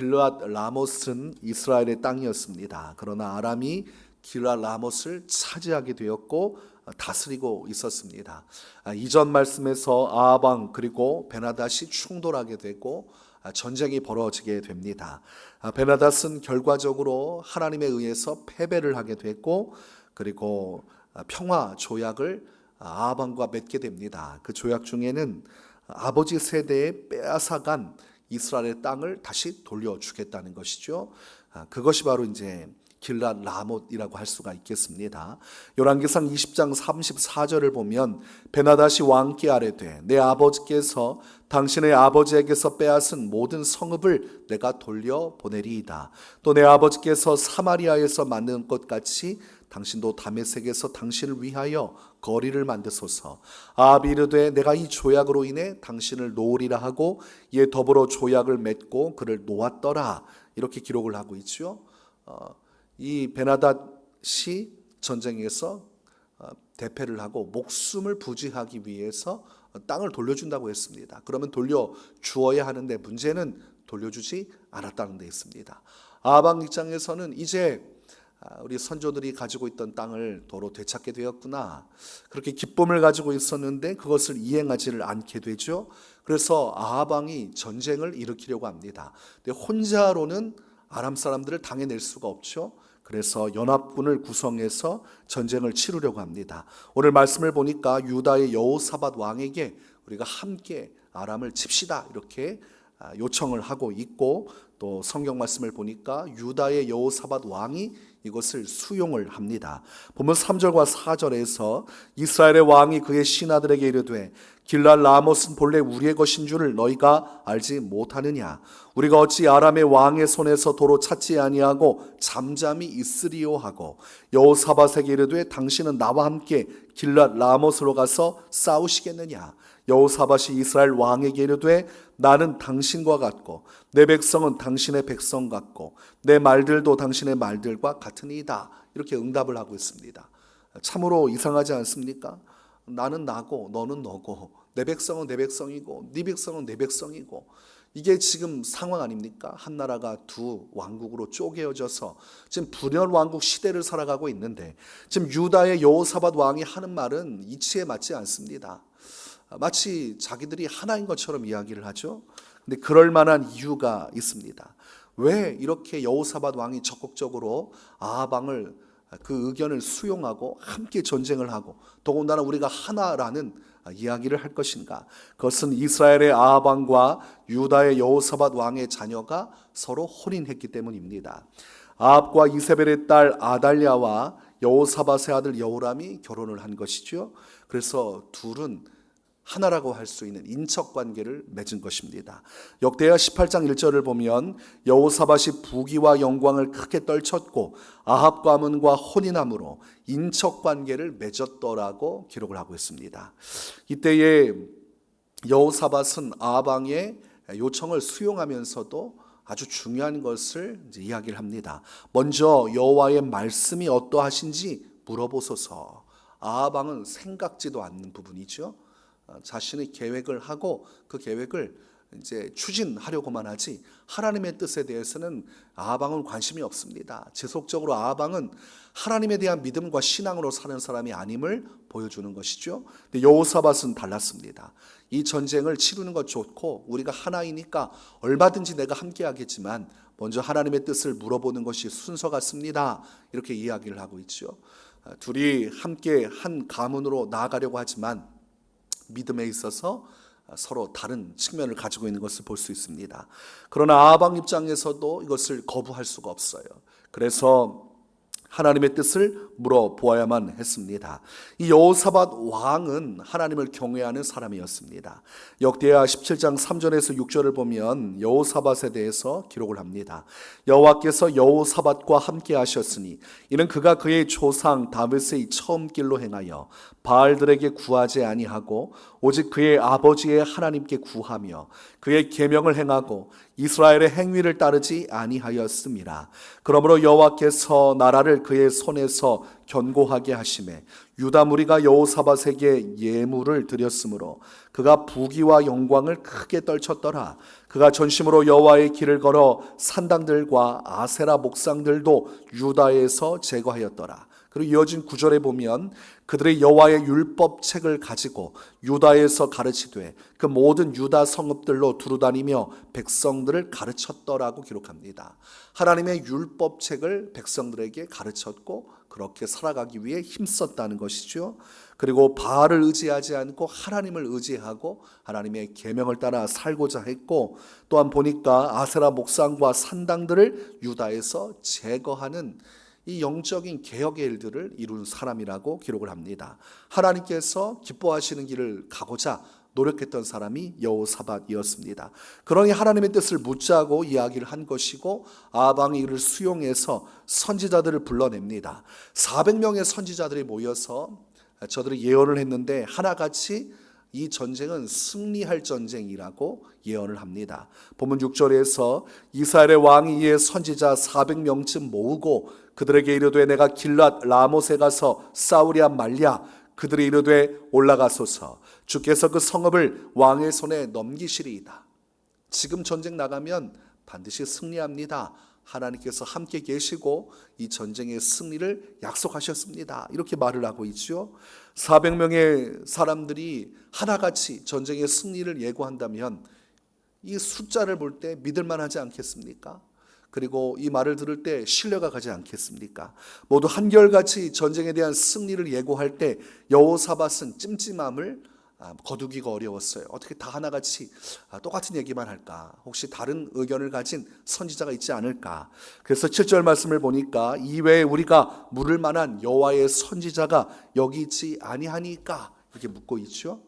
길르앗 라모스는 이스라엘의 땅이었습니다. 그러나 아람이 길르앗 라모스를 차지하게 되었고 다스리고 있었습니다. 아, 이전 말씀에서 아방 그리고 베나닷이 충돌하게 되고 아, 전쟁이 벌어지게 됩니다. 아, 베나닷은 결과적으로 하나님에 의해서 패배를 하게 됐고 그리고 아, 평화 조약을 아방과 맺게 됩니다. 그 조약 중에는 아버지 세대에 빼앗아간 이스라엘의 땅을 다시 돌려주겠다는 것이죠. 아, 그것이 바로 이제 길랏 라못이라고 할 수가 있겠습니다. 열왕기상 20장 34절을 보면 베나다시 왕께 아뢰되 내 아버지께서 당신의 아버지에게서 빼앗은 모든 성읍을 내가 돌려 보내리이다. 또 내 아버지께서 사마리아에서 만든 것 같이 당신도 다메섹에서 당신을 위하여 거리를 만드소서. 아비르되 내가 이 조약으로 인해 당신을 놓으리라 하고 이에 더불어 조약을 맺고 그를 놓았더라. 이렇게 기록을 하고 있죠. 어, 이 베나닷이 전쟁에서 어, 대패를 하고 목숨을 부지하기 위해서 땅을 돌려준다고 했습니다. 그러면 돌려 주어야 하는데 문제는 돌려주지 않았다는 데 있습니다. 아방 입장에서는 이제 아, 우리 선조들이 가지고 있던 땅을 도로 되찾게 되었구나. 그렇게 기쁨을 가지고 있었는데 그것을 이행하지를 않게 되죠. 그래서 아하방이 전쟁을 일으키려고 합니다. 근데 혼자로는 아람 사람들을 당해낼 수가 없죠. 그래서 연합군을 구성해서 전쟁을 치르려고 합니다. 오늘 말씀을 보니까 유다의 여호사밧 왕에게 우리가 함께 아람을 칩시다 이렇게 아, 요청을 하고 있고 또 성경 말씀을 보니까 유다의 여호사밧 왕이 이것을 수용을 합니다. 보면 3절과 4절에서 이스라엘의 왕이 그의 신하들에게 이르되 길랄 라못은 본래 우리의 것인 줄을 너희가 알지 못하느냐? 우리가 어찌 아람의 왕의 손에서 도로 찾지 아니하고 잠잠히 있으리요? 하고 여호사밧에게 이르되 당신은 나와 함께 길랄 라못으로 가서 싸우시겠느냐? 여호사밧이 이스라엘 왕에게 이르되 나는 당신과 같고 내 백성은 당신의 백성 같고 내 말들도 당신의 말들과 같으니이다 이렇게 응답을 하고 있습니다. 참으로 이상하지 않습니까? 나는 나고 너는 너고 내 백성은 내 백성이고 네 백성은 내 백성이고 이게 지금 상황 아닙니까? 한 나라가 두 왕국으로 쪼개어져서 지금 분열 왕국 시대를 살아가고 있는데 지금 유다의 여호사밧 왕이 하는 말은 이치에 맞지 않습니다. 마치 자기들이 하나인 것처럼 이야기를 하죠. 근데 그럴 만한 이유가 있습니다. 왜 이렇게 여호사밧 왕이 적극적으로 아하방을 그 의견을 수용하고 함께 전쟁을 하고 더군다나 우리가 하나라는 이야기를 할 것인가? 그것은 이스라엘의 아하방과 유다의 여호사밧 왕의 자녀가 서로 혼인했기 때문입니다. 아합과 이세벨의 딸 아달랴와 여호사밧의 아들 여호람이 결혼을 한 것이죠. 그래서 둘은 하나라고 할 수 있는 인척 관계를 맺은 것입니다. 역대하 18장 1절을 보면 여호사밧이 부귀와 영광을 크게 떨쳤고 아합 가문과 혼인함으로 인척 관계를 맺었더라고 기록을 하고 있습니다. 이때에 여호사밧은 아방의 요청을 수용하면서도 아주 중요한 것을 이야기를 합니다. 먼저 여호와의 말씀이 어떠하신지 물어보소서. 아방은 생각지도 않는 부분이죠. 자신의 계획을 하고 그 계획을 이제 추진하려고만 하지 하나님의 뜻에 대해서는 아방은 관심이 없습니다. 지속적으로 아방은 하나님에 대한 믿음과 신앙으로 사는 사람이 아님을 보여주는 것이죠. 근데 여호사밧은 달랐습니다. 이 전쟁을 치르는 것 좋고 우리가 하나이니까 얼마든지 내가 함께하겠지만 먼저 하나님의 뜻을 물어보는 것이 순서 같습니다. 이렇게 이야기를 하고 있죠. 둘이 함께 한 가문으로 나아가려고 하지만 믿음에 있어서 서로 다른 측면을 가지고 있는 것을 볼 수 있습니다. 그러나 아방 입장에서도 이것을 거부할 수가 없어요. 그래서 하나님의 뜻을 물어보아야만 했습니다. 이 여호사밧 왕은 하나님을 경외하는 사람이었습니다. 역대하 17장 3절에서 6절을 보면 여호사밧에 대해서 기록을 합니다. 여호와께서 여호사밧과 함께 하셨으니 이는 그가 그의 조상 다윗의 처음 길로 행하여 바알들에게 구하지 아니하고 오직 그의 아버지의 하나님께 구하며 그의 계명을 행하고 이스라엘의 행위를 따르지 아니하였음이라. 그러므로 여호와께서 나라를 그의 손에서 견고하게 하심에 유다 무리가 여호사밧에게 예물을 드렸으므로 그가 부귀와 영광을 크게 떨쳤더라. 그가 전심으로 여호와의 길을 걸어 산당들과 아세라 목상들도 유다에서 제거하였더라. 그리고 이어진 구절에 보면 그들의 여호와의 율법 책을 가지고 유다에서 가르치되 그 모든 유다 성읍들로 두루다니며 백성들을 가르쳤더라고 기록합니다. 하나님의 율법 책을 백성들에게 가르쳤고 그렇게 살아가기 위해 힘썼다는 것이죠. 그리고 바알을 의지하지 않고 하나님을 의지하고 하나님의 계명을 따라 살고자 했고 또한 보니까 아세라 목상과 산당들을 유다에서 제거하는 이 영적인 개혁의 일들을 이룬 사람이라고 기록을 합니다. 하나님께서 기뻐하시는 길을 가고자 노력했던 사람이 여호사밧이었습니다. 그러니 하나님의 뜻을 묻자고 이야기를 한 것이고 아방이 이를 수용해서 선지자들을 불러냅니다. 400명의 선지자들이 모여서 저들이 예언을 했는데 하나같이 이 전쟁은 승리할 전쟁이라고 예언을 합니다. 본문 6절에서 이스라엘의 왕이 이에 선지자 400명쯤 모으고 그들에게 이르되 내가 길랏 라못에 가서 싸우랴 말랴 그들이 이르되 올라가소서 주께서 그 성읍을 왕의 손에 넘기시리이다. 지금 전쟁 나가면 반드시 승리합니다. 하나님께서 함께 계시고 이 전쟁의 승리를 약속하셨습니다. 이렇게 말을 하고 있죠. 400명의 사람들이 하나같이 전쟁의 승리를 예고한다면 이 숫자를 볼 때 믿을 만하지 않겠습니까? 그리고 이 말을 들을 때 신뢰가 가지 않겠습니까? 모두 한결같이 전쟁에 대한 승리를 예고할 때 여호사밧은 찜찜함을 아, 거두기가 어려웠어요. 어떻게 다 하나같이 아, 똑같은 얘기만 할까? 혹시 다른 의견을 가진 선지자가 있지 않을까? 그래서 7절 말씀을 보니까 이외에 우리가 물을 만한 여호와의 선지자가 여기 있지 아니하니까 이렇게 묻고 있죠.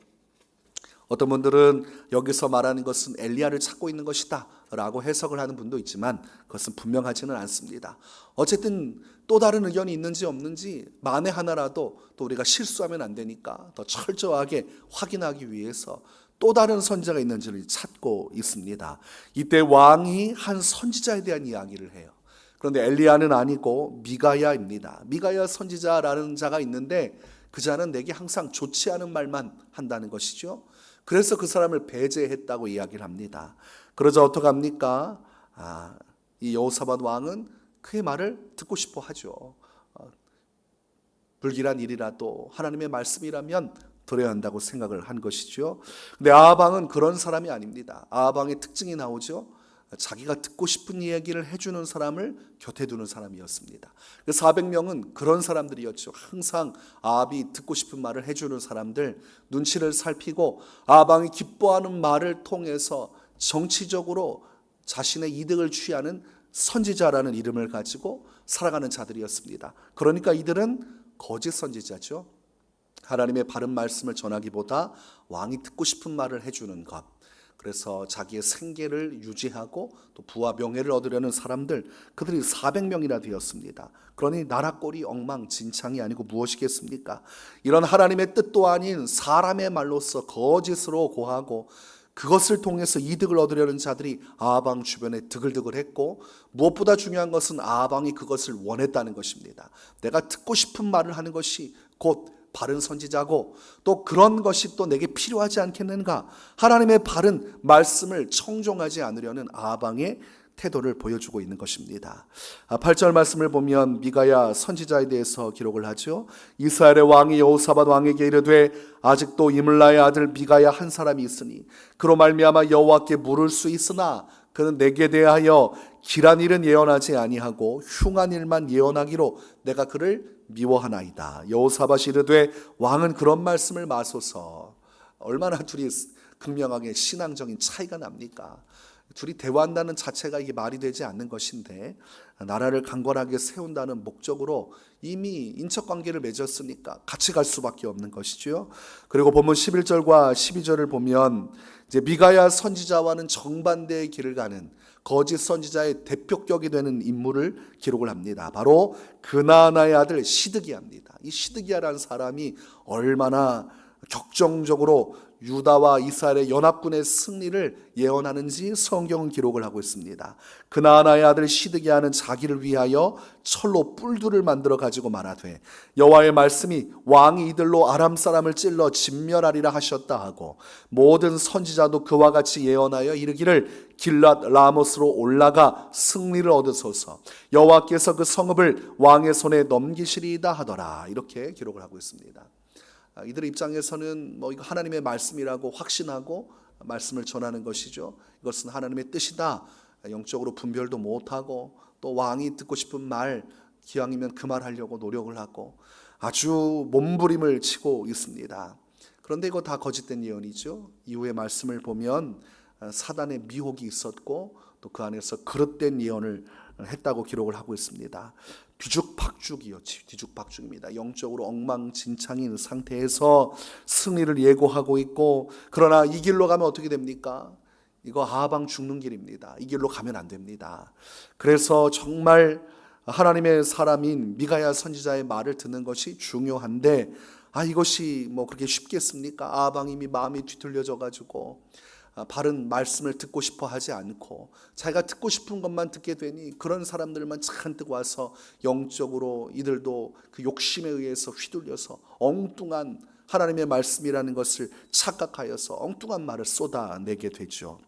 어떤 분들은 여기서 말하는 것은 엘리야를 찾고 있는 것이다 라고 해석을 하는 분도 있지만 그것은 분명하지는 않습니다. 어쨌든 또 다른 의견이 있는지 없는지 만에 하나라도 또 우리가 실수하면 안 되니까 더 철저하게 확인하기 위해서 또 다른 선지자가 있는지를 찾고 있습니다. 이때 왕이 한 선지자에 대한 이야기를 해요. 그런데 엘리야는 아니고 미가야입니다. 미가야 선지자라는 자가 있는데 그 자는 내게 항상 좋지 않은 말만 한다는 것이죠. 그래서 그 사람을 배제했다고 이야기를 합니다. 그러자 어떡합니까? 아, 이 여호사밧 왕은 그의 말을 듣고 싶어 하죠. 어, 불길한 일이라도 하나님의 말씀이라면 들어야 한다고 생각을 한 것이죠. 근데 아방은 그런 사람이 아닙니다. 아방의 특징이 나오죠. 자기가 듣고 싶은 이야기를 해주는 사람을 곁에 두는 사람이었습니다. 400명은 그런 사람들이었죠. 항상 아합이 듣고 싶은 말을 해주는 사람들, 눈치를 살피고 아방이 기뻐하는 말을 통해서 정치적으로 자신의 이득을 취하는 선지자라는 이름을 가지고 살아가는 자들이었습니다. 그러니까 이들은 거짓 선지자죠. 하나님의 바른 말씀을 전하기보다 왕이 듣고 싶은 말을 해주는 것. 그래서 자기의 생계를 유지하고 또 부와 명예를 얻으려는 사람들 그들이 400명이나 되었습니다. 그러니 나라 꼴이 엉망진창이 아니고 무엇이겠습니까? 이런 하나님의 뜻도 아닌 사람의 말로서 거짓으로 고하고 그것을 통해서 이득을 얻으려는 자들이 아방 주변에 드글드글했고 무엇보다 중요한 것은 아방이 그것을 원했다는 것입니다. 내가 듣고 싶은 말을 하는 것이 곧 바른 선지자고 또 그런 것이 또 내게 필요하지 않겠는가? 하나님의 바른 말씀을 청종하지 않으려는 아방의 태도를 보여주고 있는 것입니다. 8절 말씀을 보면 미가야 선지자에 대해서 기록을 하죠. 이스라엘의 왕이 여호사밧 왕에게 이르되 아직도 이물라의 아들 미가야 한 사람이 있으니 그로 말미암아 여호와께 물을 수 있으나 그는 내게 대하여 길한 일은 예언하지 아니하고 흉한 일만 예언하기로 내가 그를 미워하나이다. 여호사밧이 이르되 왕은 그런 말씀을 마소서. 얼마나 둘이 극명하게 신앙적인 차이가 납니까? 둘이 대화한다는 자체가 이게 말이 되지 않는 것인데 나라를 강건하게 세운다는 목적으로 이미 인척 관계를 맺었으니까 같이 갈 수밖에 없는 것이죠. 그리고 본문 11절과 12절을 보면 이제 미가야 선지자와는 정반대의 길을 가는 거짓 선지자의 대표격이 되는 인물을 기록을 합니다. 바로 그나나의 아들 시드기야입니다. 이 시드기야라는 사람이 얼마나 격정적으로 유다와 이스라엘의 연합군의 승리를 예언하는지 성경은 기록을 하고 있습니다. 그나나의 아들 시드기야는 자기를 위하여 철로 뿔들을 만들어 가지고 말하되 여호와의 말씀이 왕이 이들로 아람 사람을 찔러 진멸하리라 하셨다 하고 모든 선지자도 그와 같이 예언하여 이르기를 길랏 라모스로 올라가 승리를 얻으소서 여호와께서 그 성읍을 왕의 손에 넘기시리이다 하더라 이렇게 기록을 하고 있습니다. 아, 이들의 입장에서는 뭐 이거 하나님의 말씀이라고 확신하고 말씀을 전하는 것이죠. 이것은 하나님의 뜻이다. 영적으로 분별도 못하고 또 왕이 듣고 싶은 말 기왕이면 그 말 하려고 노력을 하고 아주 몸부림을 치고 있습니다. 그런데 이거 다 거짓된 예언이죠. 이후의 말씀을 보면 아, 사단의 미혹이 있었고 또 그 안에서 그릇된 예언을 했다고 기록을 하고 있습니다. 뒤죽박죽이요. 뒤죽박죽입니다. 영적으로 엉망진창인 상태에서 승리를 예고하고 있고 그러나 이 길로 가면 어떻게 됩니까? 이거 하방 죽는 길입니다. 이 길로 가면 안 됩니다. 그래서 정말 하나님의 사람인 미가야 선지자의 말을 듣는 것이 중요한데 아 이것이 뭐 그렇게 쉽겠습니까? 아방임이 마음이 뒤틀려져 가지고 아, 바른 말씀을 듣고 싶어 하지 않고 자기가 듣고 싶은 것만 듣게 되니 그런 사람들만 잔뜩 와서 영적으로 이들도 그 욕심에 의해서 휘둘려서 엉뚱한 하나님의 말씀이라는 것을 착각하여서 엉뚱한 말을 쏟아내게 되죠.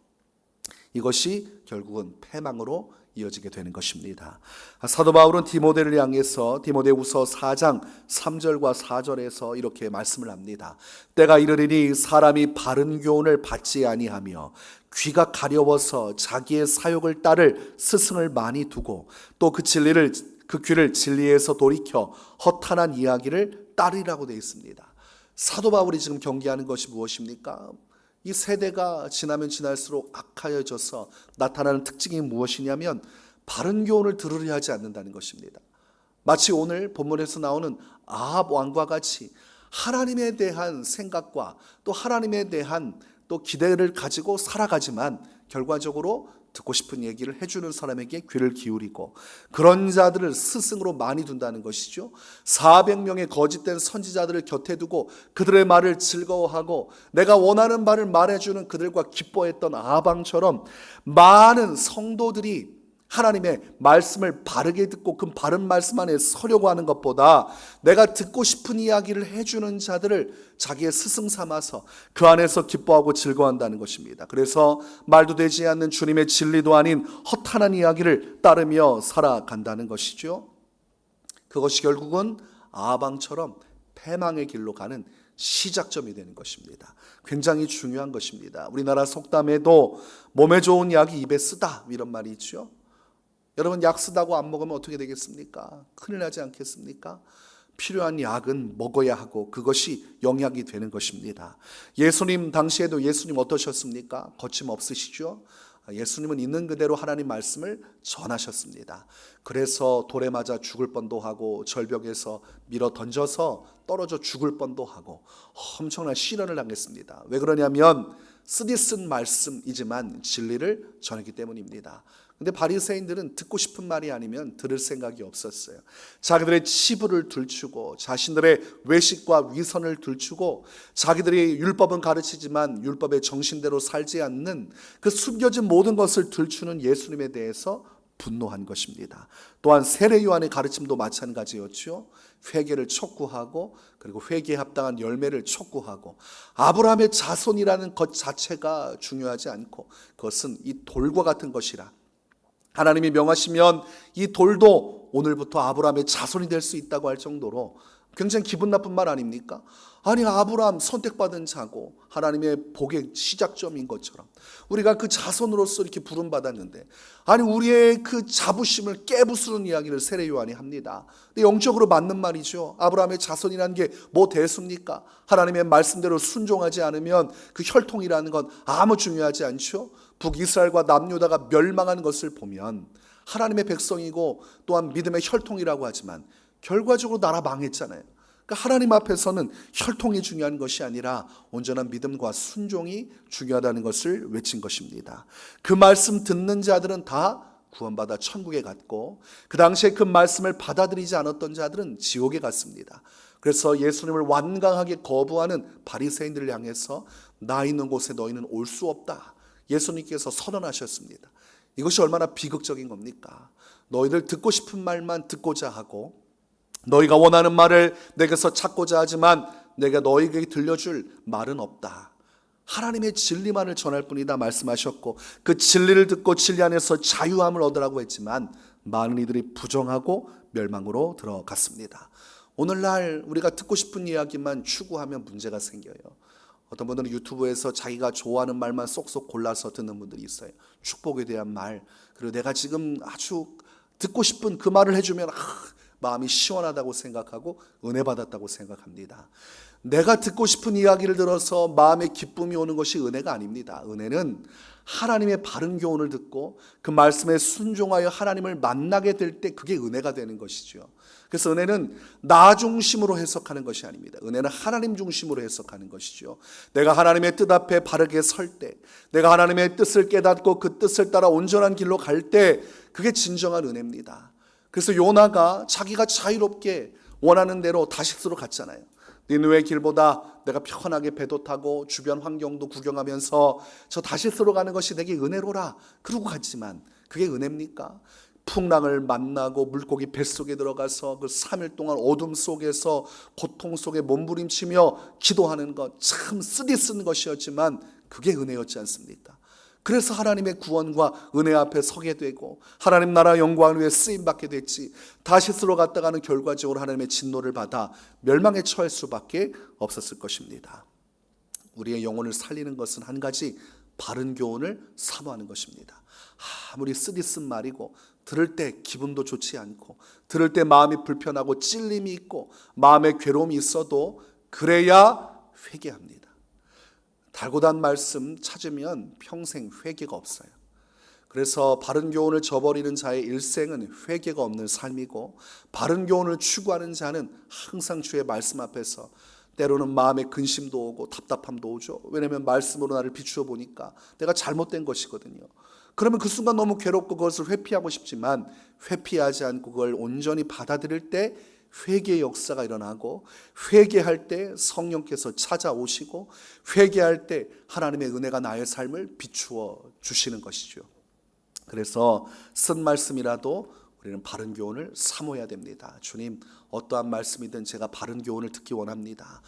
이것이 결국은 패망으로 이어지게 되는 것입니다. 사도 바울은 디모데를 향해서 디모데후서 4장 3절과 4절에서 이렇게 말씀을 합니다. 때가 이르리니 사람이 바른 교훈을 받지 아니하며 귀가 가려워서 자기의 사욕을 따를 스승을 많이 두고 또 그 진리를 그 귀를 진리에서 돌이켜 허탄한 이야기를 따르라고 되어 있습니다. 사도 바울이 지금 경계하는 것이 무엇입니까? 이 세대가 지나면 지날수록 악하여져서 나타나는 특징이 무엇이냐면 바른 교훈을 들으려 하지 않는다는 것입니다. 마치 오늘 본문에서 나오는 아합 왕과 같이 하나님에 대한 생각과 또 하나님에 대한 또 기대를 가지고 살아가지만 결과적으로 듣고 싶은 얘기를 해주는 사람에게 귀를 기울이고 그런 자들을 스승으로 많이 둔다는 것이죠. 400명의 거짓된 선지자들을 곁에 두고 그들의 말을 즐거워하고 내가 원하는 말을 말해주는 그들과 기뻐했던 아방처럼 많은 성도들이 하나님의 말씀을 바르게 듣고 그 바른 말씀 안에 서려고 하는 것보다 내가 듣고 싶은 이야기를 해주는 자들을 자기의 스승 삼아서 그 안에서 기뻐하고 즐거워한다는 것입니다. 그래서 말도 되지 않는 주님의 진리도 아닌 허탄한 이야기를 따르며 살아간다는 것이죠. 그것이 결국은 아방처럼 패망의 길로 가는 시작점이 되는 것입니다. 굉장히 중요한 것입니다. 우리나라 속담에도 몸에 좋은 약이 입에 쓰다 이런 말이 있죠. 여러분 약 쓰다고 안 먹으면 어떻게 되겠습니까? 큰일 나지 않겠습니까? 필요한 약은 먹어야 하고 그것이 영약이 되는 것입니다. 예수님 당시에도 예수님 어떠셨습니까? 거침없으시죠? 예수님은 있는 그대로 하나님 말씀을 전하셨습니다. 그래서 돌에 맞아 죽을 뻔도 하고 절벽에서 밀어 던져서 떨어져 죽을 뻔도 하고 엄청난 시련을 당했습니다. 왜 그러냐면 쓰디 쓴 말씀이지만 진리를 전했기 때문입니다. 근데 바리새인들은 듣고 싶은 말이 아니면 들을 생각이 없었어요. 자기들의 치부를 들추고 자신들의 외식과 위선을 들추고 자기들이 율법은 가르치지만 율법의 정신대로 살지 않는 그 숨겨진 모든 것을 들추는 예수님에 대해서 분노한 것입니다. 또한 세례 요한의 가르침도 마찬가지였죠. 회개를 촉구하고 그리고 회개에 합당한 열매를 촉구하고 아브라함의 자손이라는 것 자체가 중요하지 않고 그것은 이 돌과 같은 것이라 하나님이 명하시면 이 돌도 오늘부터 아브라함의 자손이 될 수 있다고 할 정도로 굉장히 기분 나쁜 말 아닙니까? 아니 아브라함 선택받은 자고 하나님의 복의 시작점인 것처럼 우리가 그 자손으로서 이렇게 부름 받았는데 아니 우리의 그 자부심을 깨부수는 이야기를 세례 요한이 합니다. 근데 영적으로 맞는 말이죠. 아브라함의 자손이라는 게 뭐 대수입니까? 하나님의 말씀대로 순종하지 않으면 그 혈통이라는 건 아무 중요하지 않죠. 북이스라엘과 남유다가 멸망한 것을 보면 하나님의 백성이고 또한 믿음의 혈통이라고 하지만 결과적으로 나라 망했잖아요. 그러니까 하나님 앞에서는 혈통이 중요한 것이 아니라 온전한 믿음과 순종이 중요하다는 것을 외친 것입니다. 그 말씀 듣는 자들은 다 구원받아 천국에 갔고 그 당시에 그 말씀을 받아들이지 않았던 자들은 지옥에 갔습니다. 그래서 예수님을 완강하게 거부하는 바리새인들을 향해서 나 있는 곳에 너희는 올 수 없다. 예수님께서 선언하셨습니다. 이것이 얼마나 비극적인 겁니까? 너희들 듣고 싶은 말만 듣고자 하고 너희가 원하는 말을 내게서 찾고자 하지만 내가 너희에게 들려줄 말은 없다. 하나님의 진리만을 전할 뿐이다 말씀하셨고 그 진리를 듣고 진리 안에서 자유함을 얻으라고 했지만 많은 이들이 부정하고 멸망으로 들어갔습니다. 오늘날 우리가 듣고 싶은 이야기만 추구하면 문제가 생겨요. 어떤 분들은 유튜브에서 자기가 좋아하는 말만 쏙쏙 골라서 듣는 분들이 있어요. 축복에 대한 말. 그리고 내가 지금 아주 듣고 싶은 그 말을 해주면 아, 마음이 시원하다고 생각하고 은혜 받았다고 생각합니다. 내가 듣고 싶은 이야기를 들어서 마음에 기쁨이 오는 것이 은혜가 아닙니다. 은혜는 하나님의 바른 교훈을 듣고 그 말씀에 순종하여 하나님을 만나게 될 때 그게 은혜가 되는 것이죠. 그래서 은혜는 나 중심으로 해석하는 것이 아닙니다. 은혜는 하나님 중심으로 해석하는 것이죠. 내가 하나님의 뜻 앞에 바르게 설 때, 내가 하나님의 뜻을 깨닫고 그 뜻을 따라 온전한 길로 갈 때, 그게 진정한 은혜입니다. 그래서 요나가 자기가 자유롭게 원하는 대로 다시스로 갔잖아요. 니누의 길보다 내가 편하게 배도 타고 주변 환경도 구경하면서 저 다시스로 가는 것이 내게 은혜로라. 그러고 갔지만 그게 은혜입니까? 풍랑을 만나고 물고기 뱃속에 들어가서 그 3일 동안 어둠 속에서 고통 속에 몸부림치며 기도하는 것 참 쓰디 쓴 것이었지만 그게 은혜였지 않습니까? 그래서 하나님의 구원과 은혜 앞에 서게 되고 하나님 나라 영광을 위해 쓰임 받게 됐지. 다시스로 갔다가는 결과적으로 하나님의 진노를 받아 멸망에 처할 수밖에 없었을 것입니다. 우리의 영혼을 살리는 것은 한 가지 바른 교훈을 사모하는 것입니다. 아무리 쓰디쓴 말이고 들을 때 기분도 좋지 않고 들을 때 마음이 불편하고 찔림이 있고 마음에 괴로움이 있어도 그래야 회개합니다. 달고 단 말씀 찾으면 평생 회개가 없어요. 그래서 바른 교훈을 저버리는 자의 일생은 회개가 없는 삶이고 바른 교훈을 추구하는 자는 항상 주의 말씀 앞에서 때로는 마음에 근심도 오고 답답함도 오죠. 왜냐하면 말씀으로 나를 비추어 보니까 내가 잘못된 것이거든요. 그러면 그 순간 너무 괴롭고 그것을 회피하고 싶지만 회피하지 않고 그걸 온전히 받아들일 때 회개의 역사가 일어나고 회개할 때 성령께서 찾아오시고 회개할 때 하나님의 은혜가 나의 삶을 비추어 주시는 것이죠. 그래서 쓴 말씀이라도 우리는 바른 교훈을 사모해야 됩니다. 주님, 어떠한 말씀이든 제가 바른 교훈을 듣기 원합니다.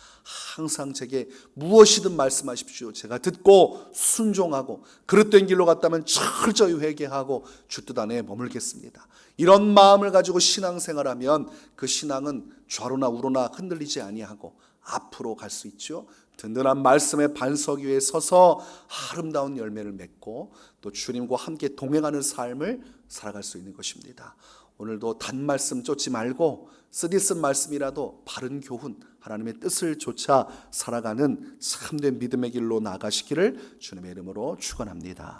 항상 제게 무엇이든 말씀하십시오. 제가 듣고 순종하고 그릇된 길로 갔다면 철저히 회개하고 주 뜻 안에 머물겠습니다. 이런 마음을 가지고 신앙생활하면 그 신앙은 좌로나 우로나 흔들리지 아니하고 앞으로 갈 수 있죠. 든든한 말씀의 반석 위에 서서 아름다운 열매를 맺고 또 주님과 함께 동행하는 삶을 살아갈 수 있는 것입니다. 오늘도 단 말씀 쫓지 말고 쓰디 쓴 말씀이라도 바른 교훈, 하나님의 뜻을 쫓아 살아가는 참된 믿음의 길로 나가시기를 주님의 이름으로 축원합니다.